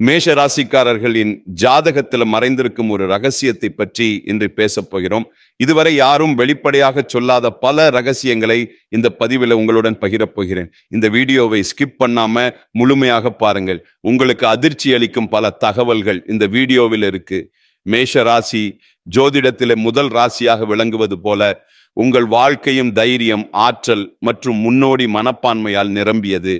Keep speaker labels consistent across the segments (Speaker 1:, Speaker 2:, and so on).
Speaker 1: மேஷ ராசிக்காரர்களின் ஜாதகத்தில் மறைந்திருக்கும் ஒரு ரகசியத்தை பற்றி இன்று பேசப் போகிறோம். இதுவரை யாரும் வெளிப்படையாக சொல்லாத பல ரகசியங்களை இந்த பதிவில் உங்களுடன் பகிரப் போகிறேன். இந்த வீடியோவை ஸ்கிப் பண்ணாம முழுமையாக பாருங்கள். உங்களுக்கு அதிர்ச்சி அளிக்கும் பல தகவல்கள் இந்த வீடியோவில் இருக்கு. மேஷ ராசி ஜோதிடத்திலே முதல் ராசியாக விளங்குவது போல உங்கள் வாழ்க்கையும் தைரியம் ஆற்றல் மற்றும் முன்னோடி மனப்பான்மையால் நிரம்பியது.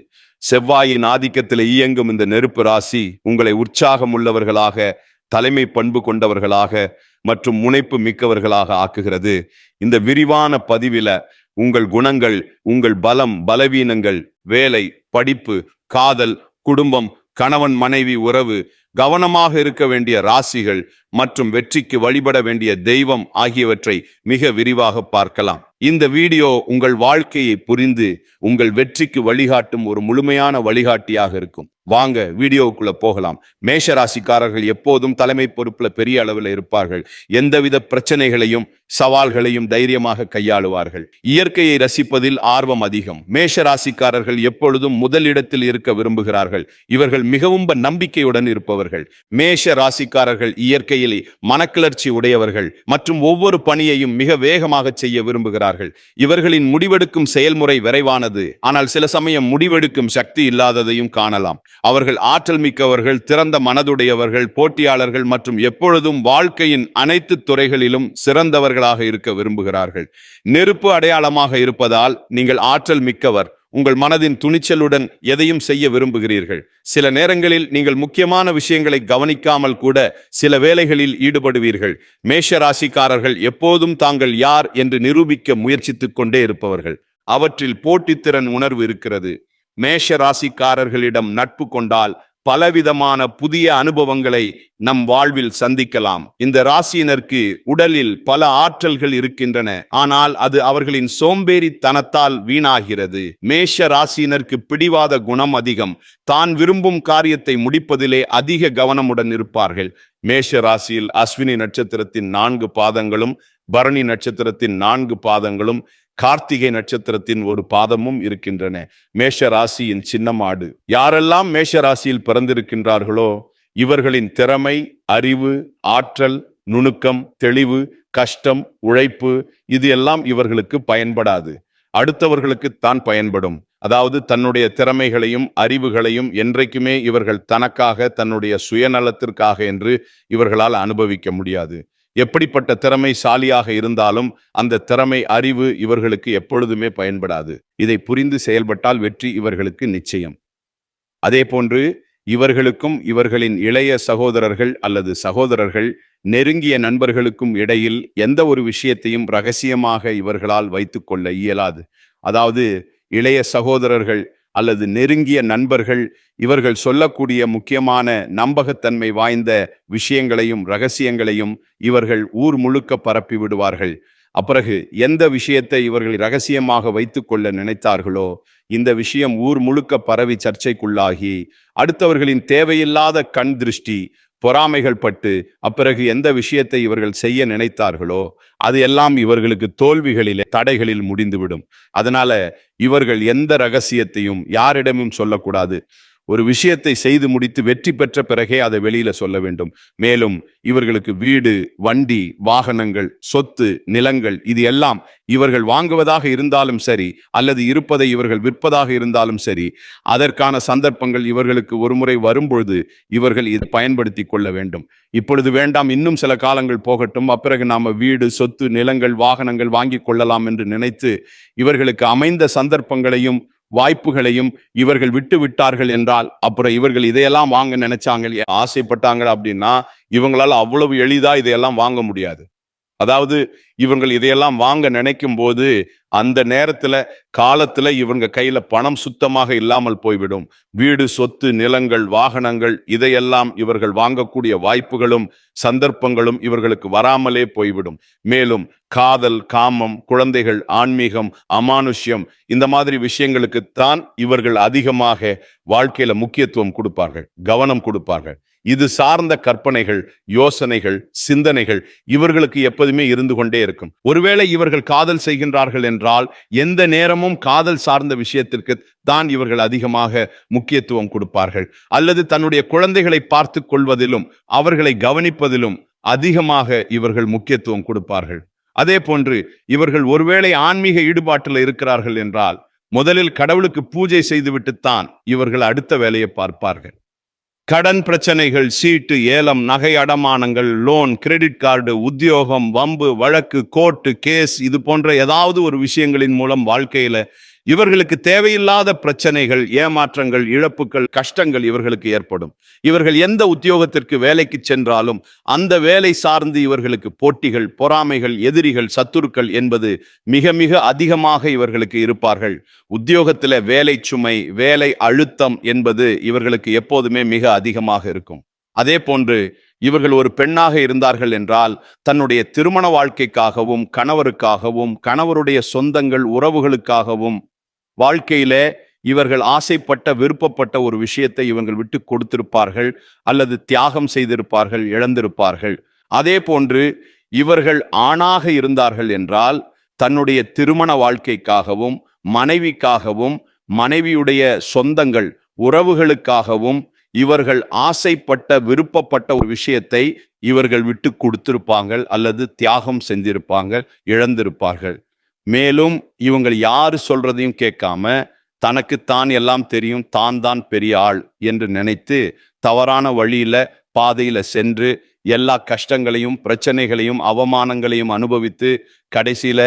Speaker 1: செவ்வாயின் ஆதிக்கத்தில் இயங்கும் இந்த நெருப்பு ராசி உங்களை உற்சாகம் உள்ளவர்களாக தலைமை பண்பு கொண்டவர்களாக மற்றும் முனைப்பு மிக்கவர்களாக ஆக்குகிறது. இந்த விரிவான பதிவில உங்கள் குணங்கள் உங்கள் பலம் பலவீனங்கள் வேலை படிப்பு காதல் குடும்பம் கணவன் மனைவி உறவு கவனமாக இருக்க வேண்டிய ராசிகள் மற்றும் வெற்றிக்கு வழிபட வேண்டிய தெய்வம் ஆகியவற்றை மிக விரிவாக பார்க்கலாம். இந்த வீடியோ உங்கள் வாழ்க்கையை புரிந்து உங்கள் வெற்றிக்கு வழிகாட்டும் ஒரு முழுமையான வழிகாட்டியாக இருக்கும். வாங்க வீடியோவுக்குள்ள போகலாம். மேஷ ராசிக்காரர்கள் எப்போதும் தலைமை பொறுப்புல பெரிய அளவில் இருப்பார்கள். எந்தவித பிரச்சனைகளையும் சவால்களையும் தைரியமாக கையாளுவார்கள். இயற்கையை ரசிப்பதில் ஆர்வம் அதிகம். மேஷ ராசிக்காரர்கள் எப்பொழுதும் முதலிடத்தில் இருக்க விரும்புகிறார்கள். இவர்கள் மிகவும் நம்பிக்கையுடன் இருப்பவர்கள். மேஷ ராசிக்காரர்கள் இயற்கையில் மனக்கிளர்ச்சி உடையவர்கள் மற்றும் ஒவ்வொரு பணியையும் மிக வேகமாக செய்ய விரும்புகிறார்கள். இவர்களின் முடிவெடுக்கும் செயல்முறை விரைவானது. ஆனால் சில சமயம் முடிவெடுக்கும் சக்தி இல்லாததையும் காணலாம். அவர்கள் ஆற்றல் மிக்கவர்கள் திறந்த மனதுடையவர்கள் போட்டியாளர்கள் மற்றும் எப்பொழுதும் வாழ்க்கையின் அனைத்து துறைகளிலும் சிறந்தவர்களாக இருக்க விரும்புகிறார்கள். நெருப்பு அடையாளமாக இருப்பதால் நீங்கள் ஆற்றல் மிக்கவர். உங்கள் மனதின் துணிச்சலுடன் எதையும் செய்ய விரும்புகிறீர்கள். சில நேரங்களில் நீங்கள் முக்கியமான விஷயங்களை கவனிக்காமல் கூட சில வேலைகளில் ஈடுபடுவீர்கள். மேஷ ராசிக்காரர்கள் எப்போதும் தாங்கள் யார் என்று நிரூபிக்க முயற்சித்துக் கொண்டே இருப்பவர்கள். அவற்றில் போட்டித்திறன் உணர்வு இருக்கிறது. மேஷ ராசிக்காரர்களிடம் நட்பு கொண்டால் பலவிதமான புதிய அனுபவங்களை நம் வாழ்வில் சந்திக்கலாம். இந்த ராசியினருக்கு உடலில் பல ஆற்றல்கள் இருக்கின்றன. ஆனால் அது அவர்களின் சோம்பேறித்தனத்தால் வீணாகிறது. மேஷ ராசியினருக்கு பிடிவாத குணம் அதிகம். தான் விரும்பும் காரியத்தை முடிப்பதிலே அதிக கவனமுடன் இருப்பார்கள். மேஷ ராசியில் அஸ்வினி நட்சத்திரத்தின் நான்கு பாதங்களும் பரணி நட்சத்திரத்தின் நான்கு பாதங்களும் கார்த்திகை நட்சத்திரத்தின் ஒரு பாதமும் இருக்கின்றன. மேஷ ராசியின் சின்னமாடு. யாரெல்லாம் மேஷ ராசியில் பிறந்திருக்கின்றார்களோ இவர்களின் திறமை அறிவு ஆற்றல் நுணுக்கம் தெளிவு கஷ்டம் உழைப்பு இது எல்லாம் இவர்களுக்கு பயன்படாது. அடுத்தவர்களுக்கு தான் பயன்படும். அதாவது தன்னுடைய திறமைகளையும் அறிவுகளையும் என்றைக்குமே இவர்கள் தனக்காக தன்னுடைய சுயநலத்திற்காக என்று இவர்களால் அனுபவிக்க முடியாது. எப்படிப்பட்ட திறமை சாலியாக இருந்தாலும் அந்த திறமை அறிவு இவர்களுக்கு எப்பொழுதுமே பயன்படாது. இதை புரிந்து செயல்பட்டால் வெற்றி இவர்களுக்கு நிச்சயம். அதே போன்று இவர்களுக்கும் இவர்களின் இளைய சகோதரர்கள் அல்லது சகோதரர்கள் நெருங்கிய நண்பர்களுக்கும் இடையில் எந்த ஒரு விஷயத்தையும் ரகசியமாக இவர்களால் வைத்துக்கொள்ள இயலாது. அதாவது இளைய சகோதரர்கள் அல்லது நெருங்கிய நண்பர்கள் இவர்கள் சொல்லக்கூடிய முக்கியமான நம்பகத்தன்மை வாய்ந்த விஷயங்களையும் ரகசியங்களையும் இவர்கள் ஊர் முழுக்க பரப்பி விடுவார்கள். அப்பிறகு எந்த விஷயத்தை இவர்கள் ரகசியமாக வைத்துக்கொள்ள நினைத்தார்களோ இந்த விஷயம் ஊர் முழுக்க பரவி சர்ச்சைக்குள்ளாகி அடுத்தவர்களின் தேவையில்லாத கண் திருஷ்டி பொறாமைகள் பட்டு அப்பிறகு எந்த விஷயத்தை இவர்கள் செய்ய நினைத்தார்களோ அது எல்லாம் இவர்களுக்கு தோல்விகளிலே தடைகளில் முடிந்துவிடும். அதனால இவர்கள் எந்த ரகசியத்தையும் யாரிடமும் சொல்லக்கூடாது. ஒரு விஷயத்தை செய்து முடித்து வெற்றி பெற்ற பிறகே அதை வெளியில சொல்ல வேண்டும். மேலும் இவர்களுக்கு வீடு வண்டி வாகனங்கள் சொத்து நிலங்கள் இது எல்லாம் இவர்கள் வாங்குவதாக இருந்தாலும் சரி அல்லது இருப்பதை இவர்கள் விற்பதாக இருந்தாலும் சரி அதற்கான சந்தர்ப்பங்கள் இவர்களுக்கு ஒருமுறை வரும்பொழுது இவர்கள் இதை பயன்படுத்தி கொள்ள வேண்டும். இப்பொழுது வேண்டாம் இன்னும் சில காலங்கள் போகட்டும் அப்பிறகு நாம வீடு சொத்து நிலங்கள் வாகனங்கள் வாங்கி கொள்ளலாம் என்று நினைத்து இவர்களுக்கு அமைந்த சந்தர்ப்பங்களையும் வாய்ப்புகளையும் இவர்கள் விட்டு விட்டார்கள் என்றால் அப்புறம் இவர்கள் இதையெல்லாம் வாங்க நினைச்சாங்க ஆசைப்பட்டாங்க அப்படின்னா இவங்களால அவ்வளவு எளிதா இதையெல்லாம் வாங்க முடியாது. அதாவது இவங்கள் இதையெல்லாம் வாங்க நினைக்கும் போது அந்த நேரத்துல காலத்துல இவங்க கையில பணம் சுத்தமாக இல்லாமல் போய்விடும். வீடு சொத்து நிலங்கள் வாகனங்கள் இதையெல்லாம் இவர்கள் வாங்கக்கூடிய வாய்ப்புகளும் சந்தர்ப்பங்களும் இவர்களுக்கு வராமலே போய்விடும். மேலும் காதல் காமம் குழந்தைகள் ஆன்மீகம் அமானுஷ்யம் இந்த மாதிரி விஷயங்களுக்கு தான் இவர்கள் அதிகமாக வாழ்க்கையில முக்கியத்துவம் கொடுப்பார்கள் கவனம் கொடுப்பார்கள். இது சார்ந்த கற்பனைகள் யோசனைகள் சிந்தனைகள் இவர்களுக்கு எப்போதுமே இருந்து கொண்டே இருக்கும். ஒருவேளை இவர்கள் காதல் செய்கின்றார்கள் என்றால் எந்த நேரமும் காதல் சார்ந்த விஷயத்திற்கு தான் இவர்கள் அதிகமாக முக்கியத்துவம் கொடுப்பார்கள். அல்லது தன்னுடைய குழந்தைகளை பார்த்து கொள்வதிலும் அவர்களை கவனிப்பதிலும் அதிகமாக இவர்கள் முக்கியத்துவம் கொடுப்பார்கள். அதே போன்று இவர்கள் ஒருவேளை ஆன்மீக ஈடுபாட்டில் இருக்கிறார்கள் என்றால் முதலில் கடவுளுக்கு பூஜை செய்துவிட்டுத்தான் இவர்கள் அடுத்த வேலையை பார்ப்பார்கள். கடன் பிரச்சனைகள் சீட்டு ஏலம் நகை அடமானங்கள் லோன் கிரெடிட் கார்டு உத்தியோகம் வம்பு வழக்கு கோர்ட்டு கேஸ் இது போன்ற ஏதாவது ஒரு விஷயங்களின் மூலம் வாழ்க்கையில இவர்களுக்கு தேவையில்லாத பிரச்சனைகள் ஏமாற்றங்கள் இழப்புகள் கஷ்டங்கள் இவர்களுக்கு ஏற்படும். இவர்கள் எந்த உத்தியோகத்திற்கு வேலைக்கு சென்றாலும் அந்த வேலை சார்ந்து இவர்களுக்கு போட்டிகள் பொறாமைகள் எதிரிகள் சத்துருக்கள் என்பது மிக மிக அதிகமாக இவர்களுக்கு இருப்பார்கள். உத்தியோகத்தில் வேலை சுமை வேலை அழுத்தம் என்பது இவர்களுக்கு எப்போதுமே மிக அதிகமாக இருக்கும். அதே போன்று இவர்கள் ஒரு பெண்ணாக இருந்தார்கள் என்றால் தன்னுடைய திருமண வாழ்க்கைக்காகவும் கணவருக்காகவும் கணவருடைய சொந்தங்கள் உறவுகளுக்காகவும் வாழ்க்கையில இவர்கள் ஆசைப்பட்ட விருப்பப்பட்ட ஒரு விஷயத்தை இவங்கள் விட்டு கொடுத்திருப்பார்கள் அல்லது தியாகம் செய்திருப்பார்கள் இழந்திருப்பார்கள். அதே போன்று இவர்கள் ஆணாக இருந்தார்கள் என்றால் தன்னுடைய திருமண வாழ்க்கைக்காகவும் மனைவிக்காகவும் மனைவியுடைய சொந்தங்கள் உறவுகளுக்காகவும் இவர்கள் ஆசைப்பட்ட விருப்பப்பட்ட ஒரு விஷயத்தை இவர்கள் விட்டு கொடுத்திருப்பாங்க அல்லது தியாகம் செஞ்சிருப்பாங்கள் இழந்திருப்பார்கள். மேலும் இவங்கள் யாரு சொல்றதையும் கேட்காம தனக்குத்தான் எல்லாம் தெரியும் தான் தான் பெரிய ஆள் என்று நினைத்து தவறான வழியில பாதையில சென்று எல்லா கஷ்டங்களையும் பிரச்சனைகளையும் அவமானங்களையும் அனுபவித்து கடைசியில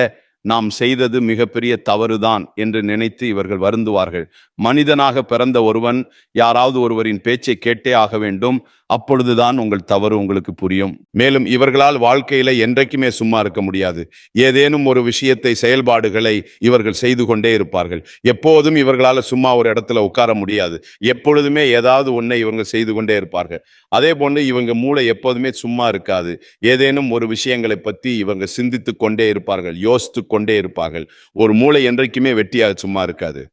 Speaker 1: நாம் செய்தது மிகப்பெரிய தவறுதான் என்று நினைத்து இவர்கள் வருந்துவார்கள். மனிதனாக பிறந்த ஒருவன் யாராவது ஒருவரின் பேச்சை கேட்டே ஆக வேண்டும். அப்பொழுதுதான் உங்கள் தவறு உங்களுக்கு புரியும். மேலும் இவர்களால் வாழ்க்கையில என்றைக்குமே சும்மா இருக்க முடியாது. ஏதேனும் ஒரு விஷயத்தை செயல்பாடுகளை இவர்கள் செய்து கொண்டே இருப்பார்கள். எப்போதும் இவர்களால் சும்மா ஒரு இடத்துல உட்கார முடியாது. எப்பொழுதுமே ஏதாவது ஒன்றை இவங்க செய்து கொண்டே இருப்பார்கள். அதே போன்று இவங்க மூளை எப்போதுமே சும்மா இருக்காது. ஏதேனும் ஒரு விஷயங்களை பற்றி இவங்க சிந்தித்து கொண்டே இருப்பார்கள் யோசித்து கொண்டே இருப்பார்கள். ஒரு மூளை என்றைக்குமே வெட்டியாக சும்மா இருக்காது.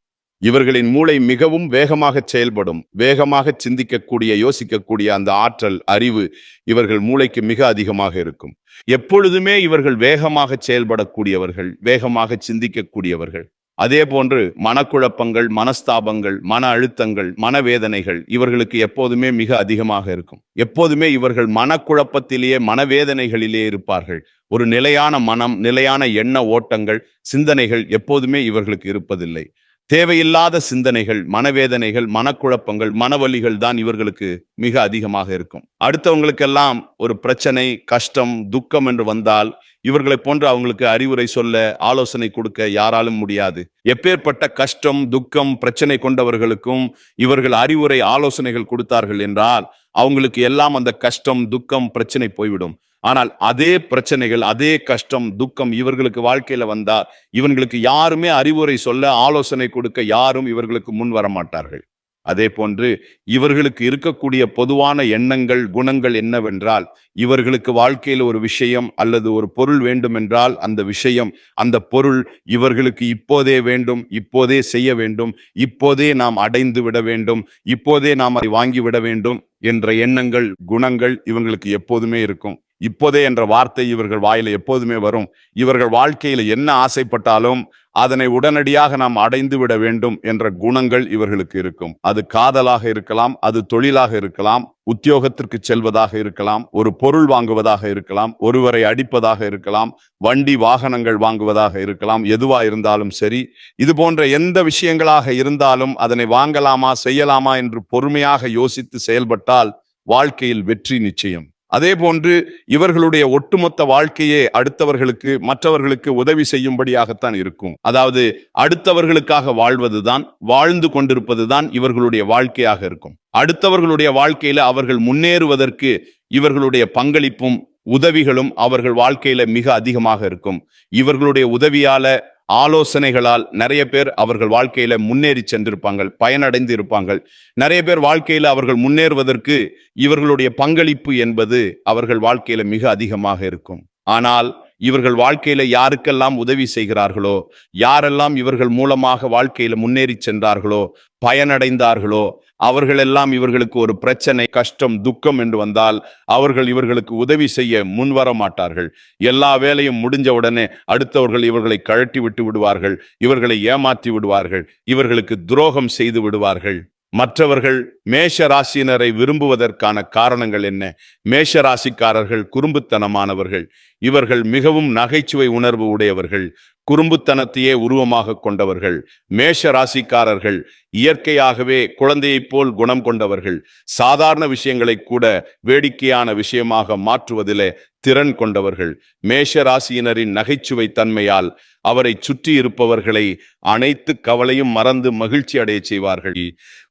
Speaker 1: இவர்களின் மூளை மிகவும் வேகமாக செயல்படும் வேகமாக சிந்திக்கக்கூடிய யோசிக்கக்கூடிய அந்த ஆற்றல் அறிவு இவர்கள் மூளைக்கு மிக அதிகமாக இருக்கும். எப்பொழுதுமே இவர்கள் வேகமாக செயல்படக்கூடியவர்கள் வேகமாக சிந்திக்கக்கூடியவர்கள். அதே போன்று மனக்குழப்பங்கள் மனஸ்தாபங்கள் மன அழுத்தங்கள் மனவேதனைகள் இவர்களுக்கு எப்போதுமே மிக அதிகமாக இருக்கும். எப்போதுமே இவர்கள் மனக்குழப்பத்திலேயே மனவேதனைகளிலே இருப்பார்கள். ஒரு நிலையான மனம் நிலையான எண்ண ஓட்டங்கள் சிந்தனைகள் எப்போதுமே இவர்களுக்கு இருப்பதில்லை. தேவையில்லாத சிந்தனைகள் மனவேதனைகள் மனக்குழப்பங்கள் மனவலிகள் தான் இவர்களுக்கு மிக அதிகமாக இருக்கும். அடுத்தவங்களுக்கெல்லாம் ஒரு பிரச்சனை கஷ்டம் துக்கம் என்று வந்தால் இவர்களை போன்று அவங்களுக்கு அறிவுரை சொல்ல ஆலோசனை கொடுக்க யாராலும் முடியாது. எப்பேற்பட்ட கஷ்டம் துக்கம் பிரச்சனை கொண்டவர்களுக்கும் இவர்கள் அறிவுரை ஆலோசனைகள் கொடுத்தார்கள் என்றால் அவங்களுக்கு எல்லாம் அந்த கஷ்டம் துக்கம் பிரச்சனை போய்விடும். ஆனால் அதே பிரச்சனைகள் அதே கஷ்டம் துக்கம் இவர்களுக்கு வாழ்க்கையில வந்தா இவங்களுக்கு யாருமே அறிவுரை சொல்ல ஆலோசனை கொடுக்க யாரும் இவர்களுக்கு முன் வர மாட்டார்கள். அதே போன்று இவர்களுக்கு இருக்கக்கூடிய பொதுவான எண்ணங்கள் குணங்கள் என்னவென்றால் இவர்களுக்கு வாழ்க்கையில் ஒரு விஷயம் அல்லது ஒரு பொருள் வேண்டுமென்றால் அந்த விஷயம் அந்த பொருள் இவர்களுக்கு இப்போதே வேண்டும் இப்போதே செய்ய வேண்டும் இப்போதே நாம் அடைந்து விட வேண்டும் இப்போதே நாம் அதை வாங்கி விட வேண்டும் என்ற எண்ணங்கள் குணங்கள் இவங்களுக்கு எப்போதுமே இருக்கும். இப்போதே என்ற வார்த்தை இவர்கள் வாயில எப்போதுமே வரும். இவர்கள் வாழ்க்கையில என்ன ஆசைப்பட்டாலும் அதனை உடனடியாக நாம் அடைந்து விட வேண்டும் என்ற குணங்கள் இவர்களுக்கு இருக்கும். அது காதலாக இருக்கலாம் அது தொழிலாக இருக்கலாம் உத்தியோகத்திற்கு செல்வதாக இருக்கலாம் ஒரு பொருள் வாங்குவதாக இருக்கலாம் ஒருவரை அடிப்பதாக இருக்கலாம் வண்டி வாகனங்கள் வாங்குவதாக இருக்கலாம் எதுவா இருந்தாலும் சரி இது போன்ற எந்த விஷயங்களாக இருந்தாலும் அதனை வாங்கலாமா செய்யலாமா என்று பொறுமையாக யோசித்து செயல்பட்டால் வாழ்க்கையில் வெற்றி நிச்சயம். அதே போன்று இவர்களுடைய ஒட்டுமொத்த வாழ்க்கையே அடுத்தவர்களுக்கு மற்றவர்களுக்கு உதவி செய்யும்படியாகத்தான் இருக்கும். அதாவது அடுத்தவர்களுக்காக வாழ்வதுதான் வாழ்ந்து கொண்டிருப்பதுதான் இவர்களுடைய வாழ்க்கையாக இருக்கும். அடுத்தவர்களுடைய வாழ்க்கையில அவர்கள் முன்னேறுவதற்கு இவர்களுடைய பங்களிப்பும் உதவிகளும் அவர்கள் வாழ்க்கையில மிக அதிகமாக இருக்கும். இவர்களுடைய உதவியால ஆலோசனைகளால் நிறைய பேர் அவர்கள் வாழ்க்கையில முன்னேறி சென்றிருப்பாங்க பயனடைந்து இருப்பாங்க நிறைய பேர் வாழ்க்கையில அவர்கள் முன்னேறுவதற்கு இவர்களுடைய பங்களிப்பு என்பது அவர்கள் வாழ்க்கையில மிக அதிகமாக இருக்கும். ஆனால் இவர்கள் வாழ்க்கையில யாருக்கெல்லாம் உதவி செய்கிறார்களோ யாரெல்லாம் இவர்கள் மூலமாக வாழ்க்கையில முன்னேறி சென்றார்களோ பயனடைந்தார்களோ அவர்களெல்லாம் இவர்களுக்கு ஒரு பிரச்சனை கஷ்டம் துக்கம் என்று வந்தால் அவர்கள் இவர்களுக்கு உதவி செய்ய முன்வர மாட்டார்கள். எல்லா வேலையும் முடிஞ்ச உடனே அடுத்தவர்கள் இவர்களை கழட்டி விட்டு விடுவார்கள் இவர்களை ஏமாற்றி விடுவார்கள் இவர்களுக்கு துரோகம் செய்து விடுவார்கள். மற்றவர்கள் மேஷ ராசியினரை விரும்புவதற்கான காரணங்கள் என்ன? மேஷ ராசிக்காரர்கள் குறும்புத்தனமானவர்கள். இவர்கள் மிகவும் நகைச்சுவை உணர்வு உடையவர்கள். குறும்புத்தனத்தையே உருவமாக கொண்டவர்கள். மேஷ ராசிக்காரர்கள் இயற்கையாகவே குழந்தையைப் போல் குணம் கொண்டவர்கள் சாதாரண விஷயங்களை கூட வேடிக்கையான விஷயமாக மாற்றுவதிலே திறன் கொண்டவர்கள். மேஷ ராசியினரின் நகைச்சுவை தன்மையால் அவரை சுற்றி இருப்பவர்களை அனைத்து கவலையும் மறந்து மகிழ்ச்சி அடைய செய்வார்கள்.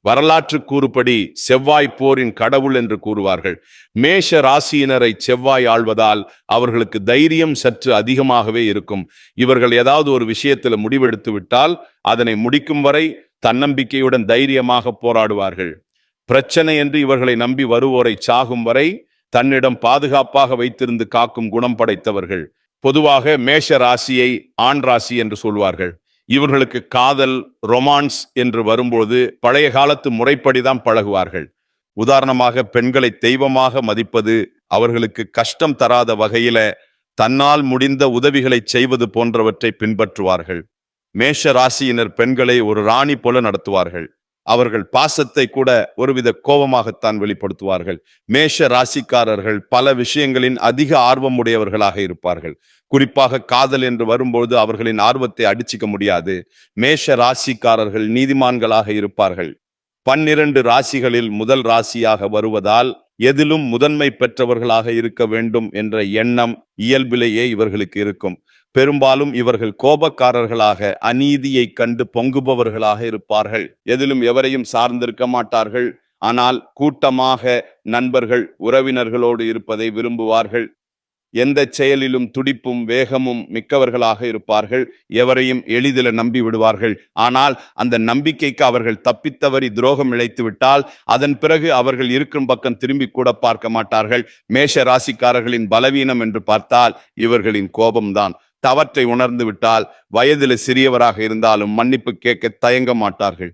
Speaker 1: வரலாற்று கூறுபடி செவ்வாய் போரின் கடவுள் என்று கூறுவார்கள். மேஷ ராசியினரை செவ்வாய் ஆள்வதால் அவர்களுக்கு தைரியம் சற்று அதிகமாகவே இருக்கும். இவர்கள் ஏதாவது ஒரு விஷயத்தில் முடிவெடுத்து விட்டால் அதனை முடிக்கும் வரை தன்னம்பிக்கையுடன் தைரியமாக போராடுவார்கள். பிரச்சனை என்று இவர்களை நம்பி வருவோரை சாகும் வரை தன்னிடம் பாதுகாப்பாக வைத்திருந்து காக்கும் குணம் படைத்தவர்கள். பொதுவாக மேஷ ராசியை ஆண் ராசி என்று சொல்வார்கள். இவர்களுக்கு காதல் ரொமான்ஸ் என்று வரும்போது பழைய காலத்து முறைப்படிதான் பழகுவார்கள். உதாரணமாக பெண்களை தெய்வமாக மதிப்பது அவர்களுக்கு கஷ்டம் தராத வகையில தன்னால் முடிந்த உதவிகளை செய்வது போன்றவற்றை பின்பற்றுவார்கள். மேஷ ராசியினர் பெண்களை ஒரு ராணி போல நடத்துவார்கள். அவர்கள் பாசத்தை கூட ஒருவித கோபமாகத்தான் வெளிப்படுத்துவார்கள். மேஷ ராசிக்காரர்கள் பல விஷயங்களின் அதிக ஆர்வம் உடையவர்களாக இருப்பார்கள். குறிப்பாக காதல் என்று வரும்போது அவர்களின் ஆர்வத்தை அடிச்சிக்க முடியாது. மேஷ ராசிக்காரர்கள் நீதிமான்களாக இருப்பார்கள். பன்னிரண்டு ராசிகளில் முதல் ராசியாக வருவதால் எதிலும் முதன்மை பெற்றவர்களாக இருக்க வேண்டும் என்ற எண்ணம் இயல்பிலேயே இவர்களுக்கு இருக்கும். பெரும்பாலும் இவர்கள் கோபக்காரர்களாக அநீதியை கண்டு பொங்குபவர்களாக இருப்பார்கள். எதிலும் எவரையும் சார்ந்திருக்க மாட்டார்கள். ஆனால் கூட்டமாக நண்பர்கள் உறவினர்களோடு இருப்பதை விரும்புவார்கள். எந்த செயலிலும் துடிப்பும் வேகமும் மிக்கவர்களாக இருப்பார்கள். எவரையும் எளிதில் நம்பி விடுவார்கள். ஆனால் அந்த நம்பிக்கைக்கு அவர்கள் தப்பித்தவறி துரோகம் இழைத்து விட்டால் அதன் பிறகு அவர்கள் இருக்கும் பக்கம் திரும்பி கூட பார்க்க மாட்டார்கள். மேஷ ராசிக்காரர்களின் பலவீனம் என்று பார்த்தால் இவர்களின் கோபம்தான். தவற்றை உணர்ந்து விட்டால் வயதில் சிறியவராக இருந்தாலும் மன்னிப்பு கேட்க தயங்க மாட்டார்கள்.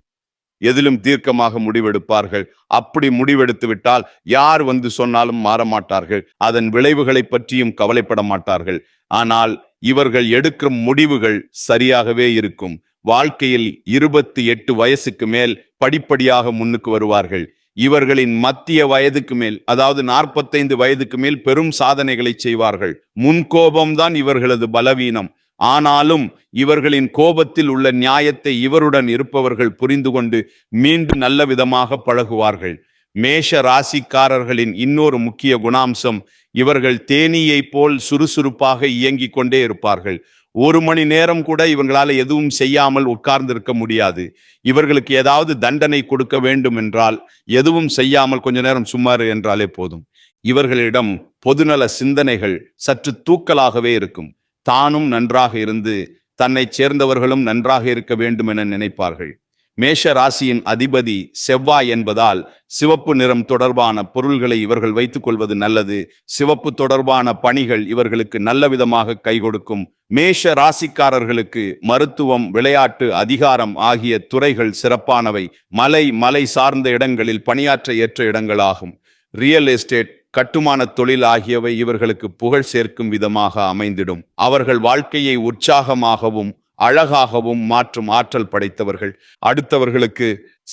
Speaker 1: எதிலும் தீர்க்கமாக முடிவெடுப்பார்கள். அப்படி முடிவெடுத்து விட்டால் யார் வந்து சொன்னாலும் மாற மாட்டார்கள் அதன் விளைவுகளை பற்றியும் கவலைப்பட மாட்டார்கள். ஆனால் இவர்கள் எடுக்கும் முடிவுகள் சரியாகவே இருக்கும். வாழ்க்கையில் இருபத்தி எட்டு வயசுக்கு மேல் படிப்படியாக முன்னுக்கு வருவார்கள். இவர்களின் மத்திய வயதுக்கு மேல் அதாவது நாற்பத்தைந்து வயதுக்கு மேல் பெரும் சாதனைகளை செய்வார்கள். முன்கோபம்தான் இவர்களது பலவீனம். ஆனாலும் இவர்களின் கோபத்தில் உள்ள நியாயத்தை இவருடன் இருப்பவர்கள் புரிந்து கொண்டு மீண்டும் நல்ல விதமாக பழகுவார்கள். மேஷ ராசிக்காரர்களின் இன்னொரு முக்கிய குணாம்சம் இவர்கள் தேனீயைப் போல் சுறுசுறுப்பாக இயங்கிக் கொண்டே இருப்பார்கள். ஒரு மணி நேரம் கூட இவங்களால எதுவும் செய்யாமல் உட்கார்ந்திருக்க முடியாது. இவர்களுக்கு ஏதாவது தண்டனை கொடுக்க வேண்டும் என்றால் எதுவும் செய்யாமல் கொஞ்ச நேரம் சும்மாறு என்றாலே போதும். இவர்களிடம் பொதுநல சிந்தனைகள் சற்று தூக்கலாகவே இருக்கும். தானும் நன்றாக இருந்து தன்னை சேர்ந்தவர்களும் நன்றாக இருக்க வேண்டும் என நினைப்பார்கள். மேஷ ராசியின் அதிபதி செவ்வாய் என்பதால் சிவப்பு நிறம் தொடர்பான பொருள்களை இவர்கள் வைத்துக் கொள்வது நல்லது. சிவப்பு தொடர்பான பணிகள் இவர்களுக்கு நல்ல விதமாக கை கொடுக்கும். மேஷ ராசிக்காரர்களுக்கு மருத்துவம் விளையாட்டு அதிகாரம் ஆகிய துறைகள் சிறப்பானவை. மலை மலை சார்ந்த இடங்களில் பணியாற்ற ஏற்ற இடங்களாகும். ரியல் எஸ்டேட் கட்டுமான தொழில் ஆகியவை இவர்களுக்கு புகழ் சேர்க்கும் விதமாக அமைந்திடும். அவர்கள் வாழ்க்கையை உற்சாகமாகவும் அழகாகவும் மாற்றும் ஆற்றல் படைத்தவர்கள். அடுத்தவர்களுக்கு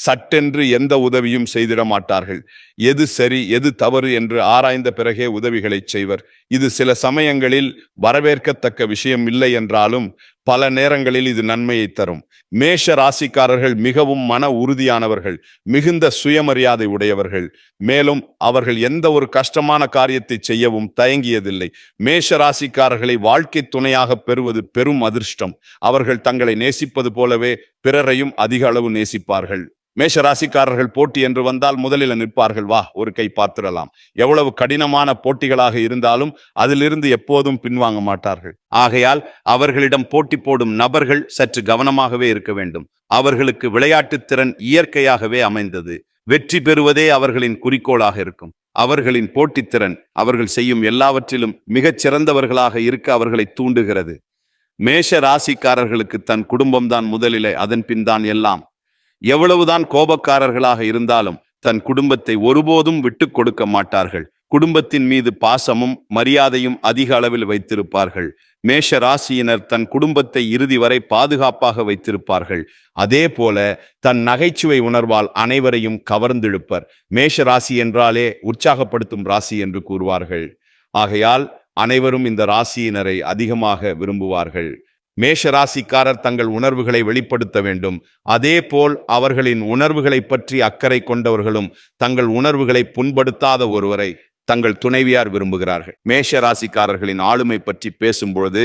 Speaker 1: சட்டென்று எந்த உதவியும் செய்திட மாட்டார்கள். எது சரி எது தவறு என்று ஆராய்ந்த பிறகே உதவிகளை செய்வர். இது சில சமயங்களில் வரவேற்கத்தக்க விஷயம் இல்லை என்றாலும் பல நேரங்களில் இது நன்மையை தரும். மேஷ ராசிக்காரர்கள் மிகவும் மன உறுதியானவர்கள் மிகுந்த சுயமரியாதை உடையவர்கள். மேலும் அவர்கள் எந்த ஒரு கஷ்டமான காரியத்தை செய்யவும் தயங்கியதில்லை. மேஷ ராசிக்காரர்களை வாழ்க்கை துணையாக பெறுவது பெரும் அதிர்ஷ்டம். அவர்கள் தங்களை நேசிப்பது போலவே பிறரையும் அதிக அளவு நேசிப்பார்கள். மேஷ ராசிக்காரர்கள் போட்டி என்று வந்தால் முதலில் நிற்பார்கள். வா ஒரு கை பார்த்திடலாம். எவ்வளவு கடினமான போட்டிகளாக இருந்தாலும் அதிலிருந்து எப்போதும் பின்வாங்க மாட்டார்கள். ஆகையால் அவர்களிடம் போட்டி போடும் நபர்கள் சற்று கவனமாகவே இருக்க வேண்டும். அவர்களுக்கு விளையாட்டுத் திறன் இயற்கையாகவே அமைந்தது. வெற்றி பெறுவதே அவர்களின் குறிக்கோளாக இருக்கும். அவர்களின் போட்டித்திறன் அவர்கள் செய்யும் எல்லாவற்றிலும் மிகச் சிறந்தவர்களாக இருக்க அவர்களை தூண்டுகிறது. மேஷ ராசிக்காரர்களுக்கு தன் குடும்பம்தான் முதலிலே அதன் பின் தான் எல்லாம். எவ்வளவுதான் கோபக்காரர்களாக இருந்தாலும் தன் குடும்பத்தை ஒருபோதும் விட்டு கொடுக்க மாட்டார்கள். குடும்பத்தின் மீது பாசமும் மரியாதையும் அதிக அளவில் வைத்திருப்பார்கள். மேஷ ராசியினர் தன் குடும்பத்தை இறுதி வரை பாதுகாப்பாக வைத்திருப்பார்கள். அதே போல தன் நகைச்சுவை உணர்வால் அனைவரையும் கவர்ந்திழுப்பர். மேஷ ராசி என்றாலே உற்சாகப்படுத்தும் ராசி என்று கூறுவார்கள். ஆகையால் அனைவரும் இந்த ராசியினரை அதிகமாக விரும்புவார்கள். மேஷ ராசிக்காரர் தங்கள் உணர்வுகளை வெளிப்படுத்த வேண்டும். அதே போல் அவர்களின் உணர்வுகளை பற்றி அக்கறை கொண்டவர்களும் தங்கள் உணர்வுகளை புண்படுத்தாத ஒருவரை தங்கள் துணைவியார் விரும்புகிறார்கள். மேஷ ராசிக்காரர்களின் ஆளுமை பற்றி பேசும்பொழுது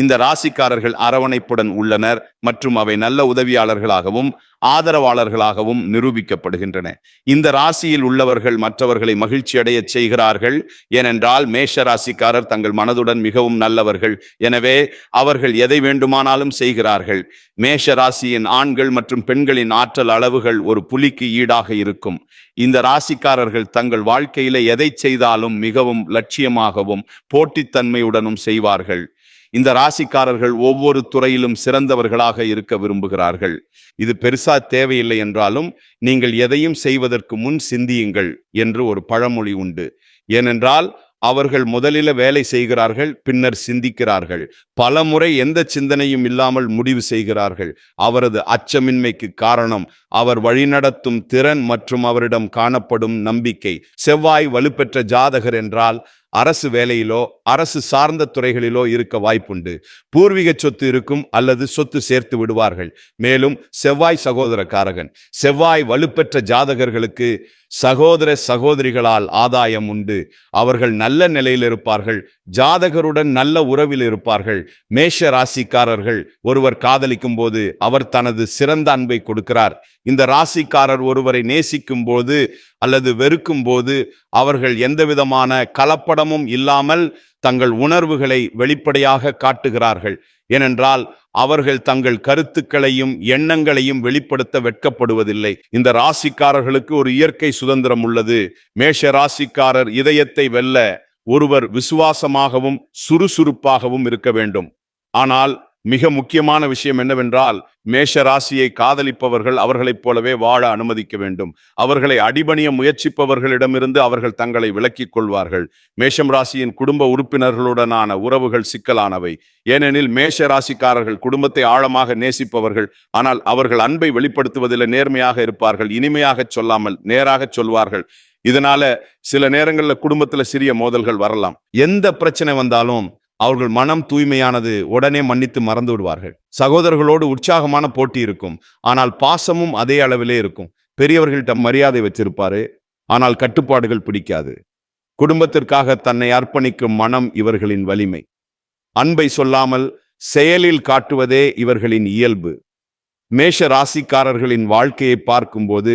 Speaker 1: இந்த ராசிக்காரர்கள் அரவணைப்புடன் உள்ளனர் மற்றும் அவை நல்ல உதவியாளர்களாகவும் ஆதரவாளர்களாகவும் நிரூபிக்கப்படுகின்றன. இந்த ராசியில் உள்ளவர்கள் மற்றவர்களை மகிழ்ச்சி அடைய செய்கிறார்கள். ஏனென்றால் மேஷ ராசிக்காரர் தங்கள் மனதுடன் மிகவும் நல்லவர்கள். எனவே அவர்கள் எதை வேண்டுமானாலும் செய்கிறார்கள். மேஷ ராசியின் ஆண்கள் மற்றும் பெண்களின் ஆற்றல் அளவுகள் ஒரு புலிக்கு ஈடாக இருக்கும். இந்த ராசிக்காரர்கள் தங்கள் வாழ்க்கையில எதை செய்தாலும் மிகவும் லட்சியமாகவும் போட்டித்தன்மையுடனும் செய்வார்கள். இந்த ராசிக்காரர்கள் ஒவ்வொரு துறையிலும் சிறந்தவர்களாக இருக்க விரும்புகிறார்கள். இது பெருசா தேவையில்லை என்றாலும் நீங்கள் எதையும் செய்வதற்கு முன் சிந்தியுங்கள் என்று ஒரு பழமொழி உண்டு. ஏனென்றால் அவர்கள் முதலில வேலை செய்கிறார்கள் பின்னர் சிந்திக்கிறார்கள். பல முறை எந்த சிந்தனையும் இல்லாமல் முடிவு செய்கிறார்கள். அவரது அச்சமின்மைக்கு காரணம் அவர் வழிநடத்தும் திறன் மற்றும் அவரிடம் காணப்படும் நம்பிக்கை. செவ்வாய் வலுப்பெற்ற ஜாதகர் என்றால் அரசு வேலையிலோ அரசு சார்ந்த துறைகளிலோ இருக்க வாய்ப்புண்டு. பூர்வீக சொத்து இருக்கும் அல்லது சொத்து சேர்த்து விடுவார்கள். மேலும் செவ்வாய் சகோதரக்காரகன் செவ்வாய் வலுப்பெற்ற ஜாதகர்களுக்கு சகோதர சகோதரிகளால் ஆதாயம் உண்டு. அவர்கள் நல்ல நிலையில் இருப்பார்கள். ஜாதகருடன் நல்ல உறவில் இருப்பார்கள். மேஷ ராசிக்காரர்கள் ஒருவர் காதலிக்கும் போது அவர் தனது சிறந்த அன்பை கொடுக்கிறார். இந்த ராசிக்காரர் ஒருவரை நேசிக்கும் போது அல்லது வெறுக்கும் போது அவர்கள் எந்த விதமான கலப்படமும் இல்லாமல் தங்கள் உணர்வுகளை வெளிப்படையாக காட்டுகிறார்கள். ஏனென்றால் அவர்கள் தங்கள் கருத்துக்களையும் எண்ணங்களையும் வெளிப்படுத்த வெட்கப்படுவதில்லை. இந்த ராசிக்காரர்களுக்கு ஒரு இயற்கை சுதந்திரம் உள்ளது. மேஷ ராசிக்காரர் இதயத்தை வெல்ல ஒருவர் விசுவாசமாகவும் சுறுசுறுப்பாகவும் இருக்க வேண்டும். ஆனால் மிக முக்கியமான விஷயம் என்னவென்றால் மேஷ ராசியை காதலிப்பவர்கள் அவர்களைப் போலவே வாழ அனுமதிக்க வேண்டும். அவர்களை அடிபணிய முயற்சிப்பவர்களிடமிருந்து அவர்கள் தங்களை விலக்கிக் கொள்வார்கள். மேஷம் ராசியின் குடும்ப உறுப்பினர்களுடனான உறவுகள் சிக்கலானவை. ஏனெனில் மேஷ ராசிக்காரர்கள் குடும்பத்தை ஆழமாக நேசிப்பவர்கள். ஆனால் அவர்கள் அன்பை வெளிப்படுத்துவதில் நேர்மையாக இருப்பார்கள். இனிமையாக சொல்லாமல் நேராக சொல்வார்கள். இதனால சில நேரங்களில் குடும்பத்தில் சிறிய மோதல்கள் வரலாம். எந்த பிரச்சனை வந்தாலும் அவர்கள் மனம் தூய்மையானது உடனே மன்னித்து மறந்து விடுவார்கள். சகோதரர்களோடு உற்சாகமான போட்டி இருக்கும். ஆனால் பாசமும் அதே அளவிலே இருக்கும். பெரியவர்கள்ட்ட மரியாதை வச்சிருப்பாரு. ஆனால் கட்டுப்பாடுகள் பிடிக்காது. குடும்பத்திற்காக தன்னை அர்ப்பணிக்கும் மனம் இவர்களின் வலிமை. அன்பை சொல்லாமல் செயலில் காட்டுவதே இவர்களின் இயல்பு. மேஷ ராசிக்காரர்களின் வாழ்க்கையை பார்க்கும்போது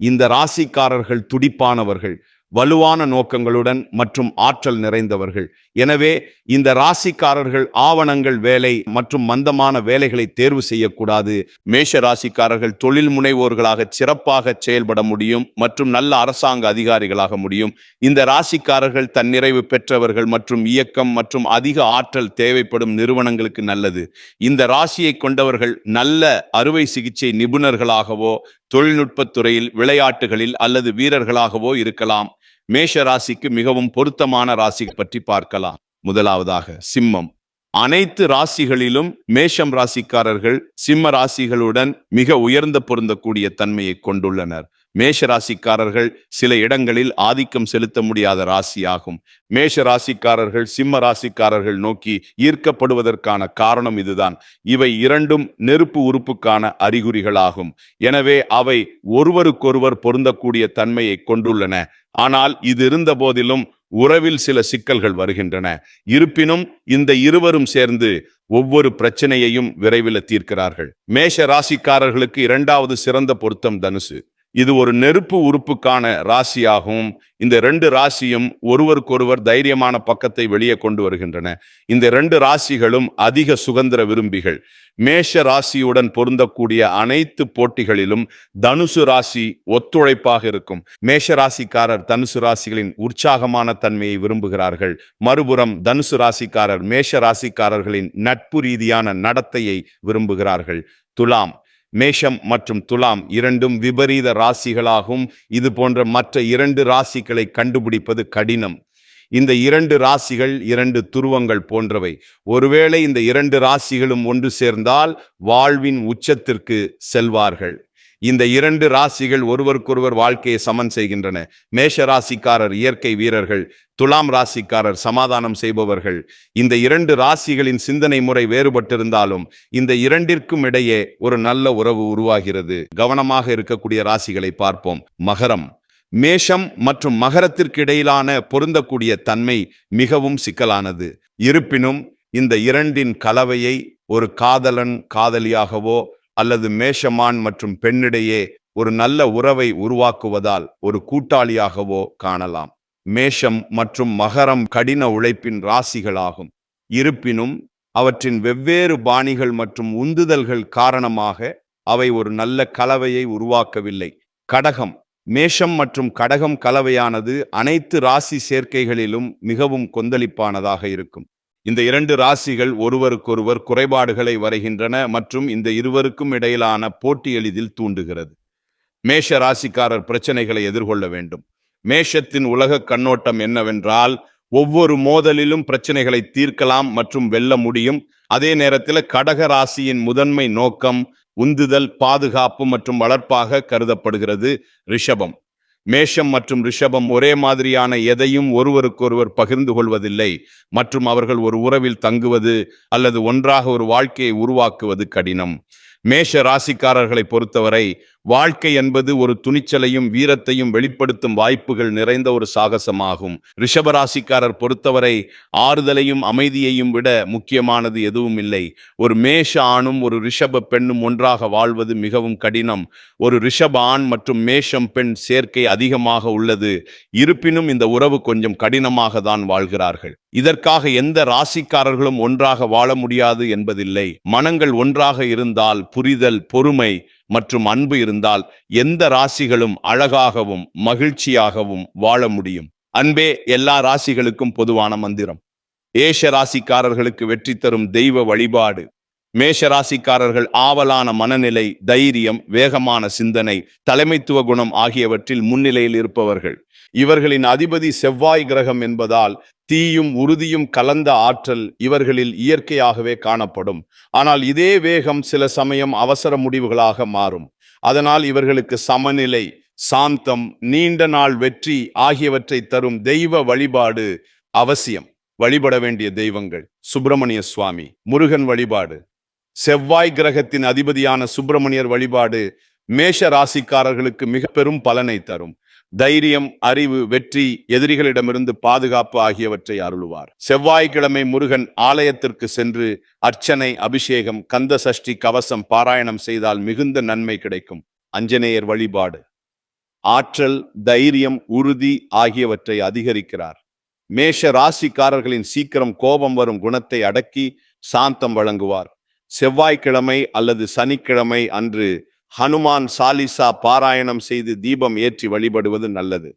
Speaker 1: இந்த ராசிக்காரர்கள் துடிப்பானவர்கள். வலுவான நோக்கங்களுடன் மற்றும் ஆற்றல் நிறைந்தவர்கள். எனவே இந்த ராசிக்காரர்கள் ஆவணங்கள் வேலை மற்றும் மந்தமான வேலைகளை தேர்வு செய்யக்கூடாது. மேஷ ராசிக்காரர்கள் தொழில் முனைவோர்களாக சிறப்பாக செயல்பட முடியும் மற்றும் நல்ல அரசாங்க அதிகாரிகளாக முடியும். இந்த ராசிக்காரர்கள் தன்னிறைவு பெற்றவர்கள் மற்றும் இயக்கம் மற்றும் அதிக ஆற்றல் தேவைப்படும் நிறுவனங்களுக்கு நல்லது. இந்த ராசியை கொண்டவர்கள் நல்ல அறுவை சிகிச்சை நிபுணர்களாகவோ தொழில்நுட்பத் துறையில் விளையாட்டுகளில் அல்லது வீரர்களாகவோ இருக்கலாம். மேஷ ராசிக்கு மிகவும் பொருத்தமான ராசி பற்றி பார்க்கலாம். முதலாவதாக சிம்மம். அனைத்து ராசிகளிலும் மேஷம் ராசிக்காரர்கள் சிம்ம ராசிகளுடன் மிக உயர்ந்த பொருந்தக்கூடிய தன்மையை கொண்டுள்ளனர். மேஷ ராசிக்காரர்கள் சில இடங்களில் ஆதிக்கம் செலுத்த முடியாத ராசியாகும். மேஷ ராசிக்காரர்கள் சிம்ம ராசிக்காரர்கள் நோக்கி ஈர்க்கப்படுவதற்கான காரணம் இதுதான். இவை இரண்டும் நெருப்பு உறுப்புக்கான அறிகுறிகளாகும். எனவே அவை ஒருவருக்கொருவர் பொருந்தக்கூடிய தன்மையை கொண்டுள்ளன. ஆனால் இது இருந்த போதிலும் உறவில் சில சிக்கல்கள் வருகின்றன. இருப்பினும் இந்த இருவரும் சேர்ந்து ஒவ்வொரு பிரச்சனையையும் விரைவில் தீர்க்கிறார்கள். மேஷ ராசிக்காரர்களுக்கு இரண்டாவது சிறந்த பொருத்தம் தனுசு. இது ஒரு நெருப்பு உறுப்புக்கான ராசியாகவும் இந்த ரெண்டு ராசியும் ஒருவருக்கொருவர் தைரியமான பக்கத்தை வெளியே கொண்டு வருகின்றன. இந்த ரெண்டு ராசிகளும் அதிக சுதந்திர விரும்பிகள். மேஷ ராசியுடன் பொருந்தக்கூடிய அனைத்து போட்டிகளிலும் தனுசு ராசி ஒத்துழைப்பாக இருக்கும். மேஷ ராசிக்காரர் தனுசு ராசிகளின் உற்சாகமான தன்மையை விரும்புகிறார்கள். மறுபுறம் தனுசு ராசிக்காரர் மேஷ ராசிக்காரர்களின் நட்பு ரீதியான நடத்தையை விரும்புகிறார்கள். துலாம் மேஷம் மற்றும் துலாம் இரண்டும் விபரீத ராசிகளாகும். இது போன்ற மற்ற இரண்டு ராசிகளை கண்டுபிடிப்பது கடினம். இந்த இரண்டு ராசிகள் இரண்டு துருவங்கள் போன்றவை. ஒருவேளை இந்த இரண்டு ராசிகளும் ஒன்று சேர்ந்தால் வாழ்வின் உச்சத்திற்கு செல்வார்கள். இந்த இரண்டு ராசிகள் ஒருவருக்கொருவர் வாழ்க்கையை சமன் செய்கின்றன. மேஷ ராசிக்காரர் இயற்கை வீரர்கள் துலாம் ராசிக்காரர் சமாதானம் செய்பவர்கள். இந்த இரண்டு ராசிகளின் சிந்தனை முறை வேறுபட்டிருந்தாலும் இந்த இரண்டிற்கும் இடையே ஒரு நல்ல உறவு உருவாகிறது. கவனமாக இருக்கக்கூடிய ராசிகளை பார்ப்போம். மகரம். மேஷம் மற்றும் மகரத்திற்கு இடையிலான பொருந்தக்கூடிய தன்மை மிகவும் சிக்கலானது. இருப்பினும் இந்த இரண்டின் கலவையை ஒரு காதலன் காதலியாகவோ அல்லது மேஷமான் மற்றும் பெண்ணிடையே ஒரு நல்ல உறவை உருவாக்குவதால் ஒரு கூட்டாளியாகவோ காணலாம். மேஷம் மற்றும் மகரம் கடின உழைப்பின் ராசிகளாகும். இருப்பினும் அவற்றின் வெவ்வேறு பாணிகள் மற்றும் உந்துதல்கள் காரணமாக அவை ஒரு நல்ல கலவையை உருவாக்கவில்லை. கடகம். மேஷம் மற்றும் கடகம் கலவையானது அனைத்து ராசி சேர்க்கைகளிலும் மிகவும் கொந்தளிப்பானதாக இருக்கும். இந்த இரண்டு ராசிகள் ஒருவருக்கொருவர் குறைபாடுகளை வரைகின்றன மற்றும் இந்த இருவருக்கும் இடையிலான போட்டி எளிதில் தூண்டுகிறது. மேஷ ராசிக்காரர் பிரச்சனைகளை எதிர்கொள்ள வேண்டும். மேஷத்தின் உலக கண்ணோட்டம் என்னவென்றால் ஒவ்வொரு மோதலிலும் பிரச்சனைகளை தீர்க்கலாம் மற்றும் வெல்ல முடியும். அதே நேரத்தில் கடக ராசியின் முதன்மை நோக்கம் உந்துதல் பாதுகாப்பு மற்றும் வளர்ப்பாக கருதப்படுகிறது ரிஷபம். மேஷம் மற்றும் ரிஷபம் ஒரே மாதிரியான எதையும் ஒருவருக்கொருவர் பகிர்ந்து கொள்வதில்லை. மற்றும் அவர்கள் ஒரு உறவில் தங்குவது அல்லது ஒன்றாக ஒரு வாழ்க்கையை உருவாக்குவது கடினம். மேஷ ராசிக்காரர்களை பொறுத்தவரை வாழ்க்கை என்பது ஒரு துணிச்சலையும் வீரத்தையும் வெளிப்படுத்தும் வாய்ப்புகள் நிறைந்த ஒரு சாகசமாகும். ரிஷப ராசிக்காரர் பொறுத்தவரை ஆறுதலையும் அமைதியையும் விட முக்கியமானது எதுவும் இல்லை. ஒரு மேஷ ஆணும் ஒரு ரிஷப பெண்ணும் ஒன்றாக வாழ்வது மிகவும் கடினம். ஒரு ரிஷப ஆண் மற்றும் மேஷம் பெண் சேர்க்கை அதிகமாக உள்ளது. இருப்பினும் இந்த உறவு கொஞ்சம் கடினமாக தான் வாழ்கிறார்கள். இதற்காக எந்த ராசிக்காரர்களும் ஒன்றாக வாழ முடியாது என்பதில்லை. மனங்கள் ஒன்றாக இருந்தால் புரிதல் பொறுமை மற்றும் அன்பு இருந்தால் எந்த ராசிகளும் அழகாகவும் மகிழ்ச்சியாகவும் வாழ முடியும். அன்பே எல்லா ராசிகளுக்கும் பொதுவான மந்திரம். ஏஷ ராசிக்காரர்களுக்கு வெற்றி தரும் தெய்வ வழிபாடு. மேஷராசிக்காரர்கள் ஆவலான மனநிலை தைரியம் வேகமான சிந்தனை தலைமைத்துவ குணம் ஆகியவற்றில் முன்னிலையில் இருப்பவர்கள். இவர்களின் அதிபதி செவ்வாய் கிரகம் என்பதால் தீயும் உறுதியும் கலந்த ஆற்றல் இவர்களில் இயற்கையாகவே காணப்படும். ஆனால் இதே வேகம் சில சமயம் அவசர முடிவுகளாக மாறும். அதனால் இவர்களுக்கு சமநிலை சாந்தம் நீண்ட நாள் வெற்றி ஆகியவற்றை தரும் தெய்வ வழிபாடு அவசியம். வழிபட வேண்டிய தெய்வங்கள். சுப்பிரமணிய சுவாமி முருகன் வழிபாடு. செவ்வாய் கிரகத்தின் அதிபதியான சுப்பிரமணியர் வழிபாடு மேஷ ராசிக்காரர்களுக்கு மிக பெரும் பலனை தரும். தைரியம் அறிவு வெற்றி எதிரிகளிடமிருந்து பாதுகாப்பு ஆகியவற்றை அருளுவார். செவ்வாய்க்கிழமை முருகன் ஆலயத்திற்கு சென்று அர்ச்சனை அபிஷேகம் கந்த சஷ்டி கவசம் பாராயணம் செய்தால் மிகுந்த நன்மை கிடைக்கும். அஞ்சனேயர் வழிபாடு. ஆற்றல் தைரியம் உறுதி ஆகியவற்றை அதிகரிக்கிறார். மேஷ ராசிக்காரர்களின் சீக்கிரம் கோபம் வரும் குணத்தை அடக்கி சாந்தம் வழங்குவார். செவ்வாய்க்கிழமை அல்லது சனிக்கிழமை அன்று ஹனுமான் சாலிசா பாராயணம் செய்து தீபம் ஏற்றி வழிபடுவது நல்லது.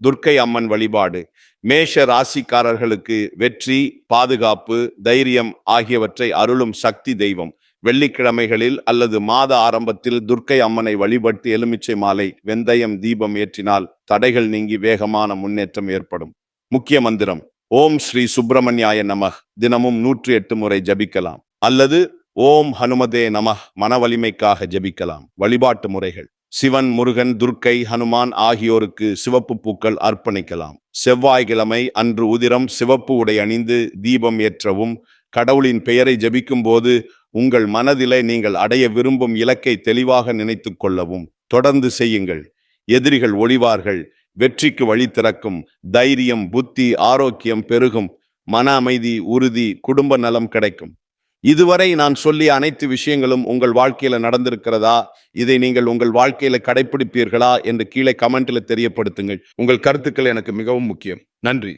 Speaker 1: துர்க்கை அம்மன் வழிபாடு மேஷ ராசிக்காரர்களுக்கு வெற்றி பாதுகாப்பு தைரியம் ஆகியவற்றை அருளும் சக்தி தெய்வம். வெள்ளிக்கிழமைகளில் அல்லது மாத ஆரம்பத்தில் துர்க்கை அம்மனை வழிபட்டு எலுமிச்சை மாலை வெந்தயம் தீபம் ஏற்றினால் தடைகள் நீங்கி வேகமான முன்னேற்றம் ஏற்படும். முக்கிய மந்திரம் ஓம் ஸ்ரீ சுப்பிரமணியாய நமக் தினமும் நூற்றி எட்டு முறை ஜபிக்கலாம். அல்லது ஓம் ஹனுமதே நம மன வலிமைக்காக ஜெபிக்கலாம். வழிபாட்டு முறைகள். சிவன் முருகன் துர்க்கை ஹனுமான் ஆகியோருக்கு சிவப்பு பூக்கள் அர்ப்பணிக்கலாம். செவ்வாய்க்கிழமை அன்று உதிரம் சிவப்பு உடை அணிந்து தீபம் ஏற்றவும் கடவுளின் பெயரை ஜபிக்கும் போது உங்கள் மனதிலே நீங்கள் அடைய விரும்பும் இலக்கை தெளிவாக நினைத்து கொள்ளவும் தொடர்ந்து செய்யுங்கள். எதிரிகள் ஒளிவார்கள் வெற்றிக்கு வழி திறக்கும் தைரியம் புத்தி ஆரோக்கியம் பெருகும் மன அமைதி உறுதி குடும்ப நலம் கிடைக்கும்.
Speaker 2: இதுவரை நான் சொல்லிய அனைத்து விஷயங்களும் உங்கள் வாழ்க்கையில நடந்திருக்கிறதா? இதை நீங்கள் உங்கள் வாழ்க்கையில கடைபிடிப்பீர்களா என்று கீழே கமெண்ட்ல தெரியப்படுத்துங்கள். உங்கள் கருத்துக்கள் எனக்கு மிகவும் முக்கியம். நன்றி.